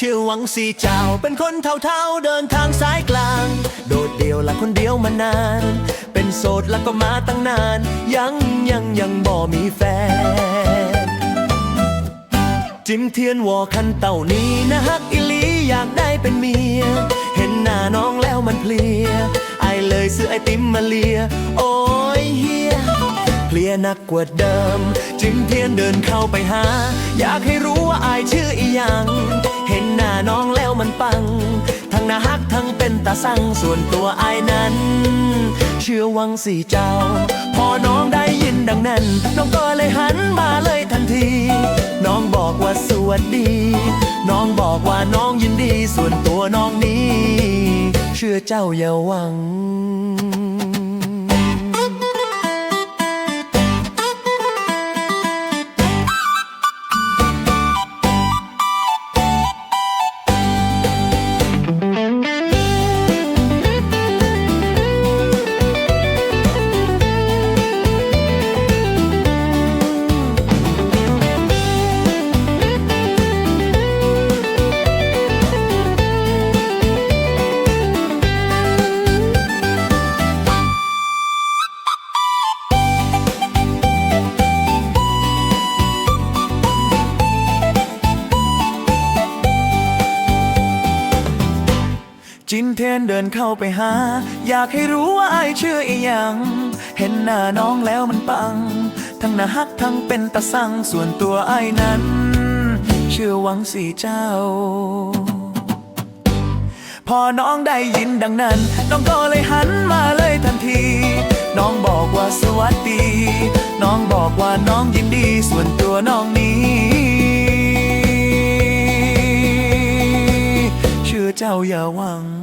ชื่อหวังสีเจ้า เป็นคนเท่าๆเดินทางสายกลาง โดดเดี่ยวและคนเดียวมานาน เป็นโสดแล้วก็มาตั้งนาน ยังยังยังบ่มีแฟน จิมเทียนวอคันเต่านี้นะฮักอิลีอยากได้เป็นเมีย เห็นหน้าน้องแล้วมันเพลีย ไอเลยซื้อไอติมมาเลีย โอ้ยเฮียเพลียหนักกว่าเดิม จิมเทียนเดินเข้าไปหา อยากให้รู้ว่าอายชื่ออีหยัง ตาสั่งส่วนตัวอายนั้น เชื่อวังสีเจ้า พอน้องได้ยินดังนั้น น้องก็เลยหันมาเลยทันที น้องบอกว่าสวัสดี น้องบอกว่าน้องยินดีส่วนตัวน้องนี้ เชื่อเจ้าอย่าหวัง จินเทนเดินเข้าไปหา อยากให้รู้ว่าไอชื่ออีหยัง เห็นหน้าน้องแล้วมันปัง ทั้งน่าฮักทั้งเป็นตาสั่งส่วนตัวไอ้นั้นเชื่อหวังสีเจ้า พอน้องได้ยินดังนั้น น้องก็เลยหันมาเลยทันที น้องบอกว่าสวัสดี น้องบอกว่าน้องยินดีส่วนตัวน้องนี้เชื่อเจ้าอย่าหวัง